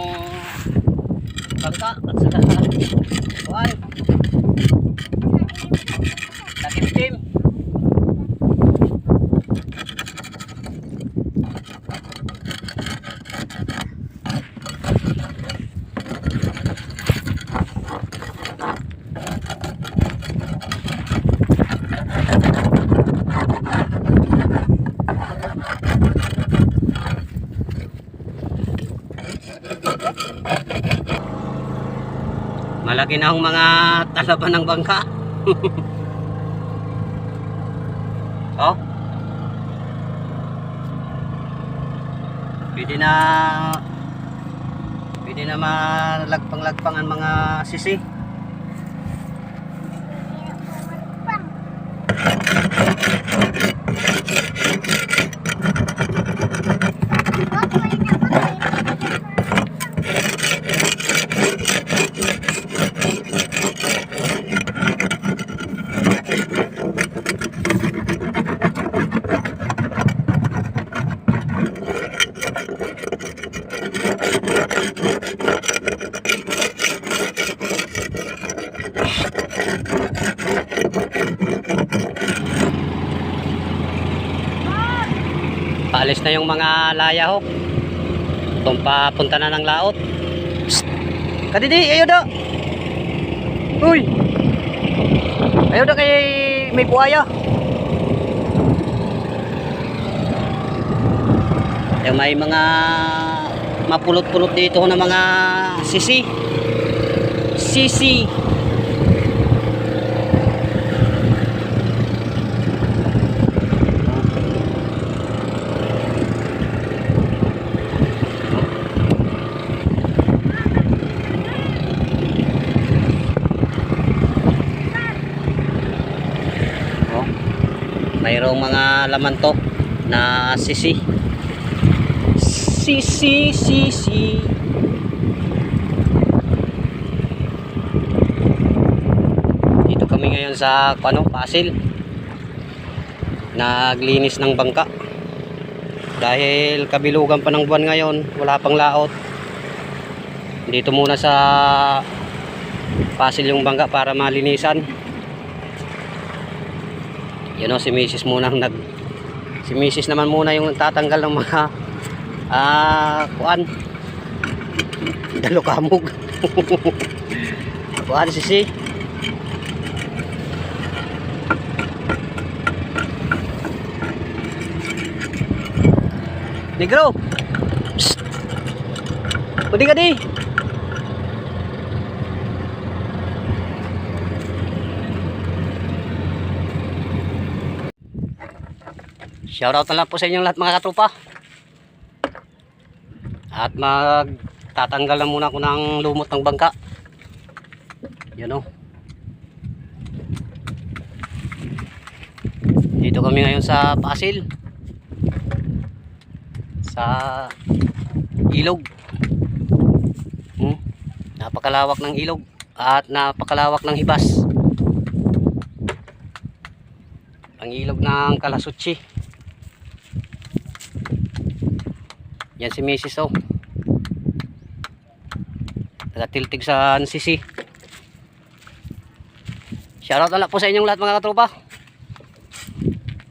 ng bangka at saka Malaki na ang mga talaban ng bangka. oh. Pwede na Pwede na malagpang-lagpang ang mga sisi. Paalis na yung mga layahok. Kung papunta na ng laot. Kadidi, ayaw daw. Uy! Ayaw daw kay may buhaya. Yung may mga mapulot-pulot dito na mga sisi. Sisi. Mayroong mga laman to na sisi. Sisi, sisi. Dito kami ngayon sa ano, Pasil. Naglinis ng bangka. Dahil kabilugan pa ng buwan ngayon, wala pang laot. Dito muna sa Pasil yung bangka para malinisan. Yun o, si Mrs. muna ang nag si Mrs. naman muna yung nagtatanggal ng mga ah kuan dalo kamog kuan si si Negro. Pwede ka di Shoutout na lang po sa inyong lahat mga katropa. At magtatanggal na muna ako ng lumot ng bangka. Yan o. Dito kami ngayon sa Pasil. Sa ilog. Hmm? Napakalawak ng ilog at napakalawak ng hibas. Ang ilog ng Kalasutsi. Yan si Mrs. Oh. Nagatiltig sa NCC. Shoutout na po sa inyong lahat mga katropa.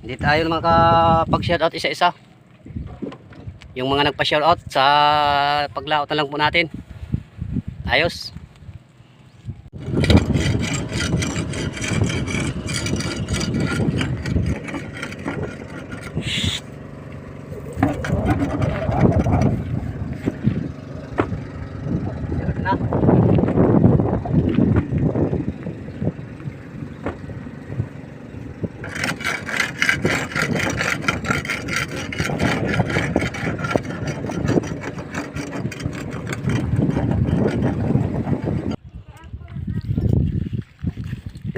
Hindi tayo makapag-shoutout isa-isa. Yung mga nagpa-shoutout sa paglaot na lang po natin. Ayos. na.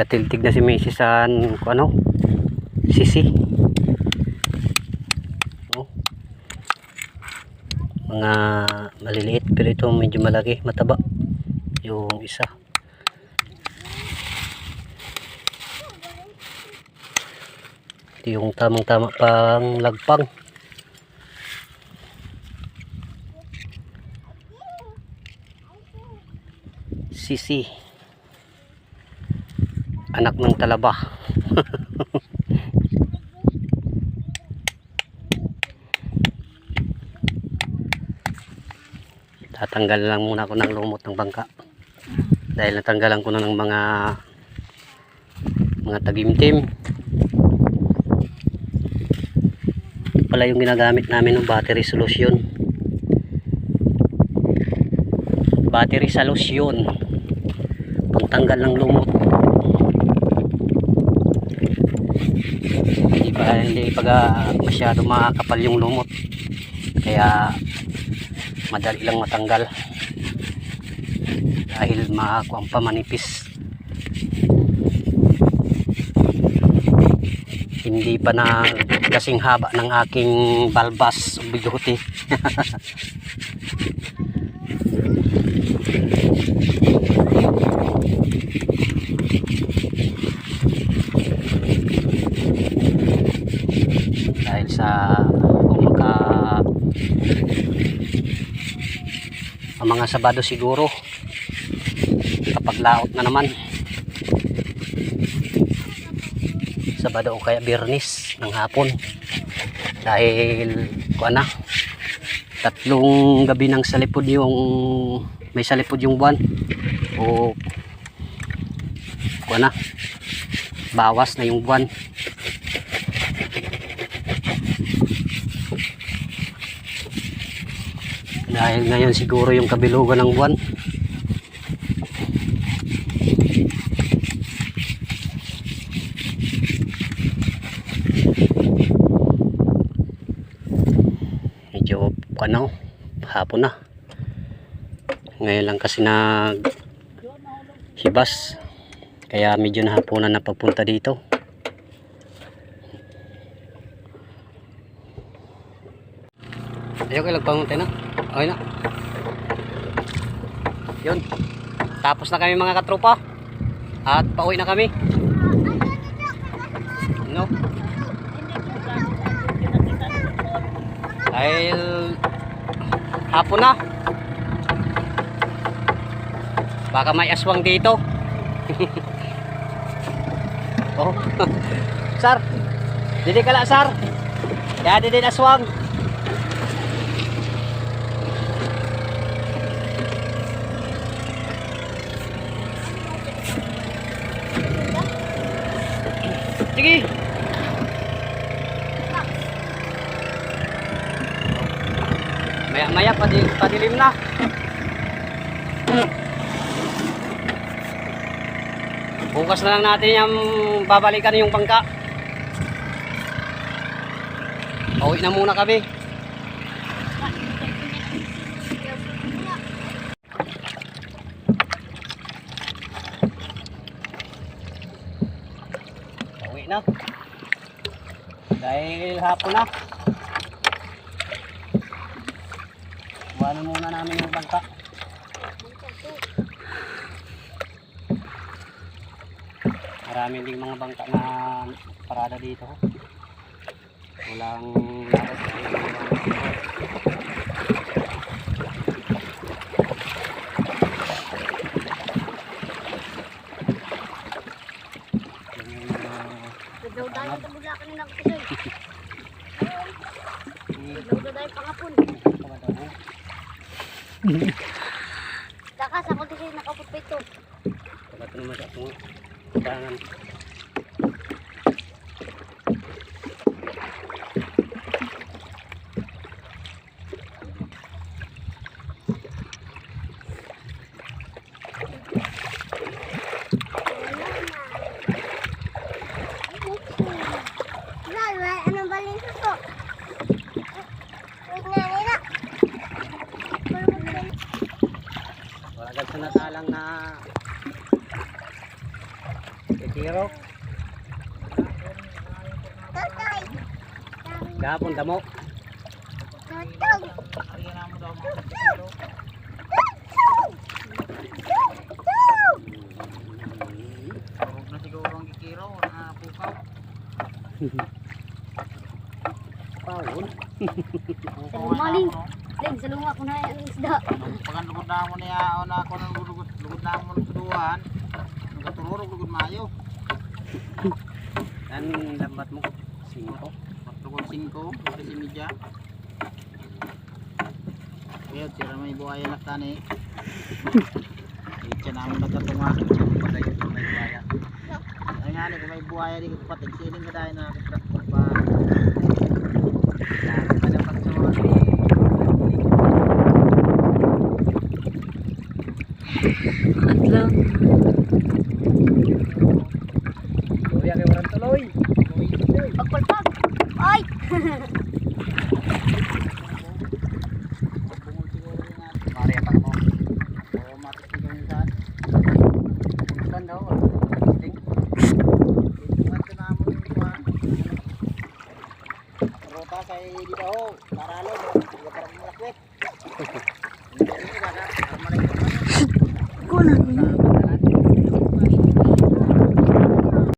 Gatiltig na si Macy sa ano? Sisi. Oh. Mga maliliit pero ito medyo malaki, mataba. Yung isa. Ito yung tamang tama pang lagpang. Sisi. Anak ng talaba. Tatanggal lang muna ako ng lumot ng bangka. Dahil natanggalan ko na ng mga mga tagimtim. Ito pala yung ginagamit namin ng battery solution. Battery solution. Pagtanggal ng lumot. Pa hindi pa ga- masyado makakapal yung lumot. Kaya madali lang matanggal. Dahil makakuha pa manipis hindi pa na kasing haba ng aking balbas bigote dahil sa kung maka ang mga sabado siguro. Kapag laot na naman. Sabado o kaya birnis ng hapon. Dahil kuha na tatlong gabi ng salipod yung may salipod yung buwan. O kuha na bawas na yung buwan dahil ngayon siguro yung kabilugan ng buwan. Medyo ano hapon na. Ngayon lang kasi nag hibas kaya medyo nahaponan na pagpunta dito. Ayaw kayo nagpanguntay na. Okay na. Yun. Tapos na kami mga katropa. At pauwi na kami. No? Dahil hapon na. Baka may aswang dito. oh. sir. Didi ka lang, sir. Ya, didi aswang. Sige. Maya maya padi, padilim na. Bukas na lang natin yung babalikan yung bangka. Pauwi na muna kami. Pauwi na. Dahil hapon na. Buwanan muna namin yung bangka. Marami ding mga bangka na parada dito. Walang lakot. Yung mga Daw dahil sa bula kanina ko kasi. Daw dahil pangapon. kamadamo. Takas ako kasi nakapot pa ito. Ba't naman sa mga tangan. Na pukaw. Pawon. Sa lumaling. Leg, sa lunga ko na yung isda. Pagandugod na mo niya, o na ako ng gulugot. lugod na mo ng tuduhan. Nagatururog lugod mayo. Yan lambat mo. Singko. Lugod 5, kasi media. Kaya sira may buhaya na tani. Itya na mo nagkatunga. Patay yung may buhaya. Ay nga ni, kung may buhaya di ko patag siling ka dahil na pa. Ano pa sa mga Atlang. Kuya kay waran tuloy. Pagpalpag. Ay! Bungol siguro rin natin. Pare